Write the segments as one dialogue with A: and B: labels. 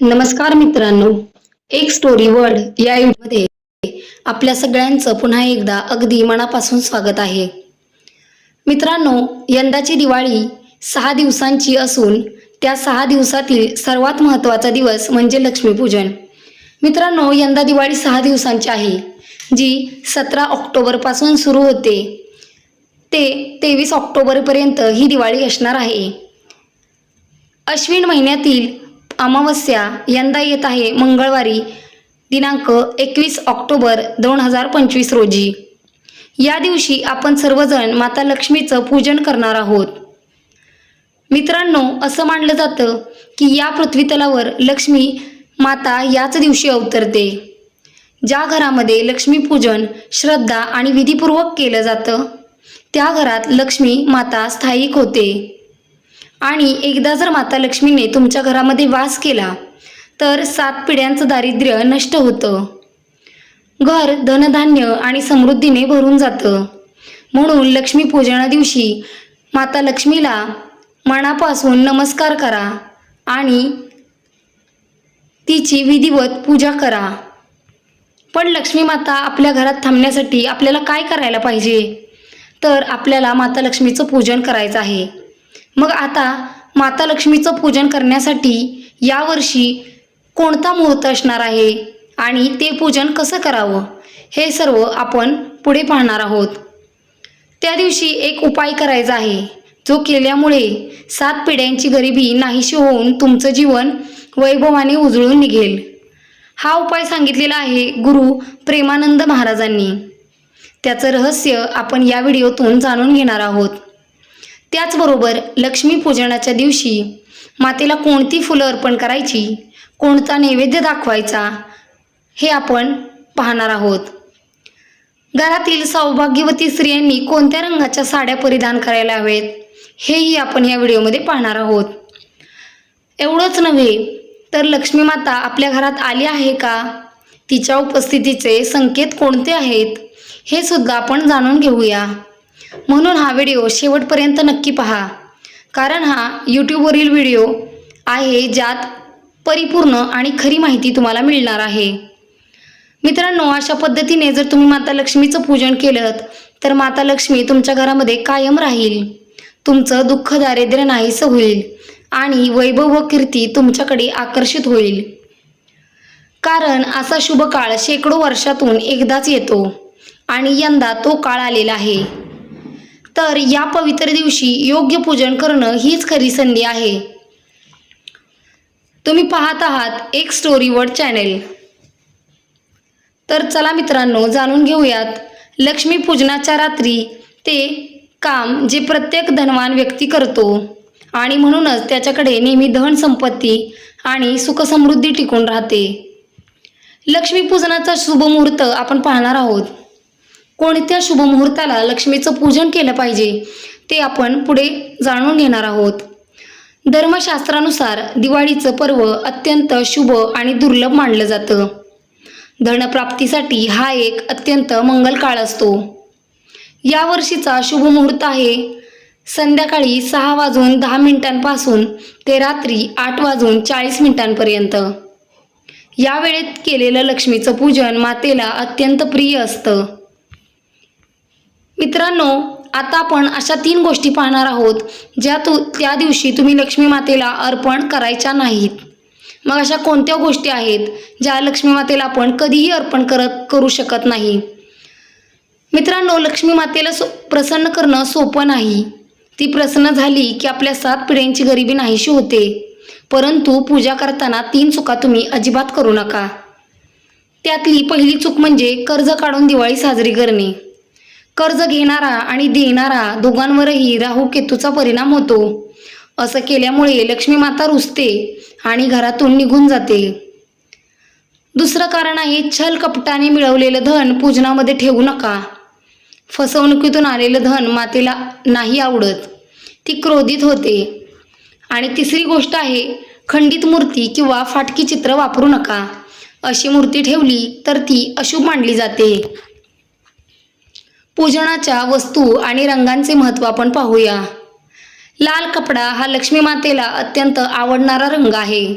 A: नमस्कार मित्रांनो एक स्टोरी वर्ल्ड या मध्ये आपल्या सगळ्यांचं पुन्हा एकदा अगदी मनापासून स्वागत आहे. मित्रांनो यंदाची दिवाळी सहा दिवसांची असून त्या सहा दिवसातील सर्वात महत्त्वाचा दिवस म्हणजे लक्ष्मीपूजन. मित्रांनो यंदा दिवाळी सहा दिवसांची आहे जी सतरा ऑक्टोबरपासून सुरू होते. ते तेवीस ऑक्टोबरपर्यंत ही दिवाळी असणार आहे. अश्विन महिन्यातील अमावस्या यंदा येत आहे मंगळवारी दिनांक एकवीस ऑक्टोबर दोन हजार पंचवीस रोजी. या दिवशी आपण सर्वजण माता लक्ष्मीचं पूजन करणार आहोत. मित्रांनो असं मानलं जातं की या पृथ्वीतलावर लक्ष्मी माता याच दिवशी अवतरते. ज्या घरामध्ये लक्ष्मीपूजन श्रद्धा आणि विधीपूर्वक केलं जातं त्या घरात लक्ष्मी माता स्थायिक होते. आणि एकदा जर माता लक्ष्मीने तुमच्या घरामध्ये वास केला तर सात पिढ्यांचं दारिद्र्य नष्ट होतं. घर धनधान्य आणि समृद्धीने भरून जातं. म्हणून लक्ष्मीपूजना दिवशी माता लक्ष्मीला मनापासून नमस्कार करा आणि तिची विधिवत पूजा करा. पण लक्ष्मी माता आपल्या घरात थांबण्यासाठी आपल्याला काय करायला पाहिजे? तर आपल्याला माता लक्ष्मीचं पूजन करायचं आहे. मग आता माता लक्ष्मीचं पूजन करण्यासाठी यावर्षी कोणता मुहूर्त असणार आहे? आणि ते पूजन कसं करावं? हे सर्व आपण पुढे पाहणार आहोत. त्या दिवशी एक उपाय करायचा आहे. जो केल्यामुळे सात पिढ्यांची गरिबी नाहीशी होऊन तुमचं जीवन वैभवाने उजळून निघेल. हा उपाय सांगितलेला आहे गुरु प्रेमानंद महाराजांनी. त्याचं रहस्य आपण या व्हिडिओतून जाणून घेणार आहोत. त्याचबरोबर लक्ष्मीपूजनाच्या दिवशी मातेला कोणती फुलं अर्पण करायची कोणता नैवेद्य दाखवायचा हे आपण पाहणार आहोत. घरातील सौभाग्यवती स्त्रियांनी कोणत्या रंगाच्या साड्या परिधान करायला हवेत हेही आपण या व्हिडिओमध्ये पाहणार आहोत. एवढंच नव्हे तर लक्ष्मी माता आपल्या घरात आली आहे का? तिच्या उपस्थितीचे संकेत कोणते आहेत हे सुद्धा आपण जाणून घेऊया. म्हणून हा व्हिडिओ शेवटपर्यंत नक्की पहा. कारण हा यूट्यूबवरील व्हिडिओ आहे ज्यात परिपूर्ण आणि खरी माहिती तुम्हाला मिळणार आहे. मित्रांनो अशा पद्धतीने जर तुम्ही माता लक्ष्मीचं पूजन केलं तर माता लक्ष्मी तुमच्या घरामध्ये कायम राहील. तुमचं दुःख दारिद्र्य नाहीसं होईल आणि वैभव व कीर्ती तुमच्याकडे आकर्षित होईल. कारण असा शुभ काळ शेकडो वर्षातून एकदाच येतो आणि यंदा तो काळ आलेला आहे. तर या पवित्र दिवशी योग्य पूजन करणं हीच खरी संधी आहे. तुम्ही पाहत आहात एक स्टोरी वर्ड चॅनेल. तर चला मित्रांनो जाणून घेऊयात लक्ष्मी पूजनाच्या रात्री ते काम जे प्रत्येक धनवान व्यक्ती करतो आणि म्हणूनच त्याच्याकडे नेहमी धन संपत्ती आणि सुखसमृद्धी टिकून राहते. लक्ष्मीपूजनाचा शुभ मुहूर्त आपण पाहणार आहोत. कोणत्या शुभमुहूर्ताला लक्ष्मीचं पूजन केलं पाहिजे ते आपण पुढे जाणून घेणार आहोत. धर्मशास्त्रानुसार दिवाळीचं पर्व अत्यंत शुभ आणि दुर्लभ मानलं जातं. धनप्राप्तीसाठी हा एक अत्यंत मंगल काळ असतो. यावर्षीचा शुभमुहूर्त शुभ मुहूर्त आहे. संध्याकाळी सहा वाजून दहा मिनिटांपासून ते रात्री आठ वाजून चाळीस मिनिटांपर्यंत. या वेळेत केलेलं लक्ष्मीचं पूजन मातेला अत्यंत प्रिय असतं. मित्रांनो आता आपण अशा तीन गोष्टी पाहणार आहोत ज्या तू त्या दिवशी तुम्ही लक्ष्मी मातेला अर्पण करायच्या नाहीत. मग अशा कोणत्या गोष्टी आहेत ज्या लक्ष्मी मातेला आपण कधीही अर्पण करत करू शकत नाही? मित्रांनो लक्ष्मी मातेला सो प्रसन्न करणं सोपं नाही. ती प्रसन्न झाली की आपल्या सात पिढ्यांची गरिबी नाहीशी होते. परंतु पूजा करताना तीन चुका तुम्ही अजिबात करू नका. त्यातली पहिली चूक म्हणजे कर्ज काढून दिवाळी साजरी करणे. कर्ज घेणारा आणि देणारा दोघांवरही राहू केतूचा परिणाम होतो. असं केल्यामुळे लक्ष्मी माता रुसते आणि घरातून निघून जाते. दुसरं कारण आहे छल कपटाने मिळवलेलं धन पूजनामध्ये ठेवू नका. फसवणुकीतून आलेलं धन मातेला नाही आवडत. ती क्रोधित होते. आणि तिसरी गोष्ट आहे खंडित मूर्ती किंवा फाटकी चित्र वापरू नका. अशी मूर्ती ठेवली तर ती अशुभ मानली जाते. पूजनाच्या वस्तू आणि रंगांचे महत्त्व आपण पाहूया. लाल कपडा हा लक्ष्मी मातेला अत्यंत आवडणारा रंग आहे.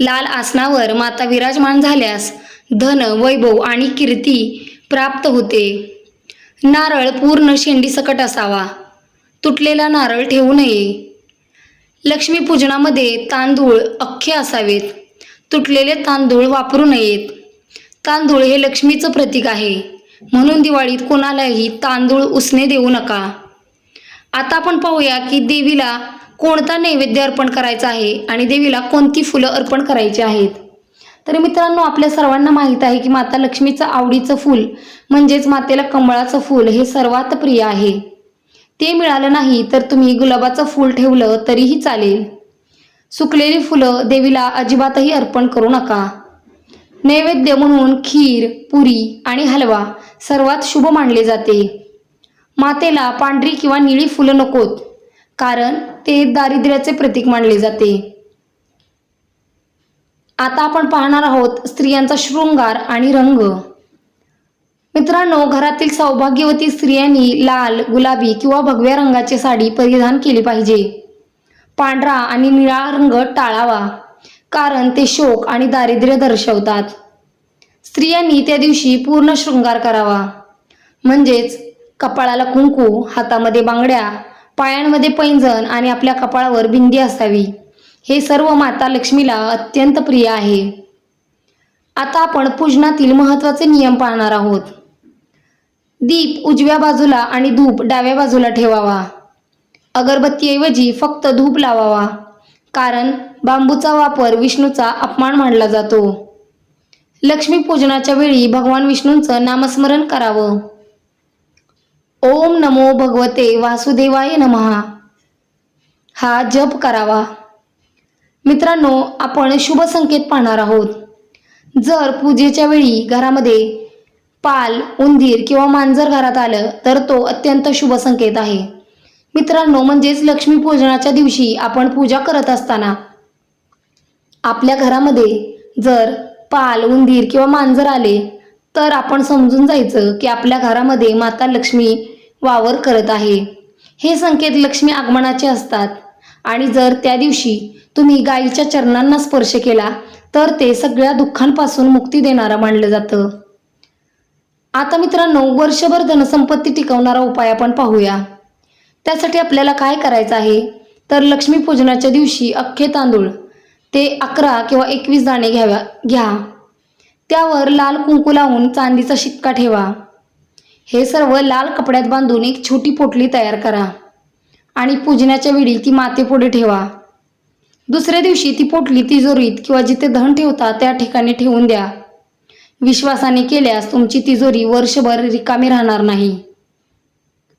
A: लाल आसनावर माता विराजमान झाल्यास धन वैभव आणि कीर्ती प्राप्त होते. नारळ पूर्ण शेंडीसकट असावा. तुटलेला नारळ ठेवू नये. लक्ष्मीपूजनामध्ये तांदूळ अख्खे असावेत. तुटलेले तांदूळ वापरू नयेत. तांदूळ हे लक्ष्मीचं प्रतीक आहे. म्हणून दिवाळीत कोणालाही तांदूळ उसने देऊ नका. आता आपण पाहूया की देवीला कोणता नैवेद्य अर्पण करायचा आहे आणि देवीला कोणती फुलं अर्पण करायची आहेत. तर मित्रांनो आपल्या सर्वांना माहीत आहे की माता लक्ष्मीचं आवडीचं फूल म्हणजेच मातेला कमळाचं फूल हे सर्वात प्रिय आहे. ते मिळालं नाही तर तुम्ही गुलाबाचं फूल ठेवलं तरीही चालेल. सुकलेली फुलं देवीला अजिबातही अर्पण करू नका. नैवेद्य म्हणून खीर पुरी आणि हलवा सर्वात शुभ मानले जाते. मातेला पांढरी किंवा निळी फुलं नकोत कारण ते दारिद्र्याचे प्रतीक मानले जाते. आता आपण पाहणार आहोत स्त्रियांचा शृंगार आणि रंग. मित्रांनो घरातील सौभाग्यवती स्त्रियांनी लाल गुलाबी किंवा भगव्या रंगाची साडी परिधान केली पाहिजे. पांढरा आणि निळा रंग टाळावा. कारण ते शोक आणि दारिद्र्य दर्शवतात. स्त्रियांनी त्या दिवशी पूर्ण शृंगार करावा. म्हणजेच कपाळाला कुंकू हातामध्ये बांगड्या पायांमध्ये पैंजण आणि आपल्या कपाळावर बिंदी असावी. हे सर्व माता लक्ष्मीला अत्यंत प्रिय आहे. आता आपण पूजनातील महत्त्वाचे नियम पाहणार आहोत. दीप उजव्या बाजूला आणि धूप डाव्या बाजूला ठेवावा. अगरबत्तीऐवजी फक्त धूप लावावा. कारण बांबूचा वापर विष्णूचा अपमान मानला जातो. लक्ष्मी पूजनाच्या वेळी भगवान विष्णूंचं नामस्मरण करावं. ओम नमो भगवते वासुदेवाय नमहा. हा जप करावा. मित्रांनो आपण शुभ संकेत पाहणार आहोत. जर पूजेच्या वेळी घरामध्ये पाल उंदीर किंवा मांजर घरात आलं तर तो अत्यंत शुभ संकेत आहे. मित्रांनो म्हणजेच लक्ष्मीपूजनाच्या दिवशी आपण पूजा करत असताना आपल्या घरामध्ये जर पाल उंदीर किंवा मांजर आले तर आपण समजून जायचं की आपल्या घरामध्ये माता लक्ष्मी वावर करत आहे. हे संकेत लक्ष्मी आगमनाचे असतात. आणि जर त्या दिवशी तुम्ही गायीच्या चरणांना स्पर्श केला तर ते सगळ्या दुःखांपासून मुक्ती देणारं मानलं जातं. आता मित्रांनो वर्षभर धनसंपत्ती टिकवणारा उपाय आपण पाहूया. त्यासाठी आपल्याला काय करायचं आहे? तर लक्ष्मीपूजनाच्या दिवशी अख्खे तांदूळ ते अकरा किंवा एकवीस दाणे घ्याव्या घ्या. त्यावर लाल कुंकू लावून चांदीचा शिक्का ठेवा. हे सर्व लाल कपड्यात बांधून एक छोटी पोटली तयार करा. आणि पूजनाच्या वेळी ती मातेपुढे ठेवा. दुसऱ्या दिवशी ती पोटली तिजोरीत किंवा जिथे धन ठेवता त्या ठिकाणी ठेवून द्या. विश्वासाने केल्यास तुमची तिजोरी वर्षभर रिकामी राहणार नाही.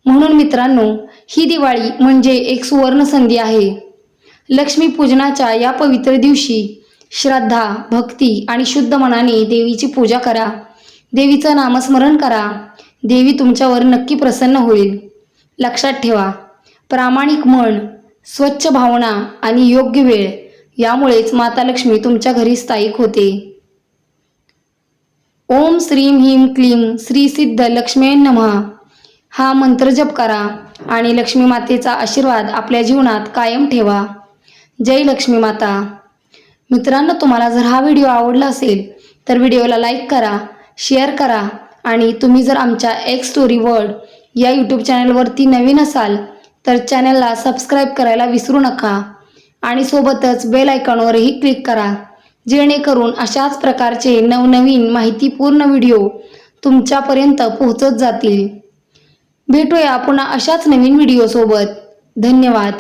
A: म्हणून मित्रांनो ही दिवाळी म्हणजे एक सुवर्ण संधी आहे. लक्ष्मी पूजनाच्या या पवित्र दिवशी श्रद्धा भक्ती आणि शुद्ध मनाने देवीची पूजा करा. देवीचं नामस्मरण करा. देवी तुमच्यावर नक्की प्रसन्न होईल. लक्षात ठेवा प्रामाणिक मन स्वच्छ भावना आणि योग्य वेळ यामुळेच माता लक्ष्मी तुमच्या घरी स्थायिक होते. ओम श्रीम ह्रीम क्लीम श्री सिद्ध लक्ष्मी नमः. हा मंत्र जप करा आणि लक्ष्मी मातेचा आशीर्वाद आपल्या जीवनात कायम ठेवा. जय लक्ष्मी माता. मित्रांनो तुम्हाला जर हा व्हिडिओ आवडला असेल तर व्हिडिओला लाईक करा शेअर करा आणि तुम्ही जर आमच्या एक्स स्टोरी वर्ल्ड या यूट्यूब चॅनलवरती नवीन असाल तर चॅनलला सबस्क्राईब करायला विसरू नका आणि सोबतच बेल आयकॉनवरही क्लिक करा जेणेकरून अशाच प्रकारचे नवनवीन माहितीपूर्ण व्हिडिओ तुमच्यापर्यंत पोहोचत जातील. भेटूया पुन्हा अशाच नवीन व्हिडिओसोबत धन्यवाद.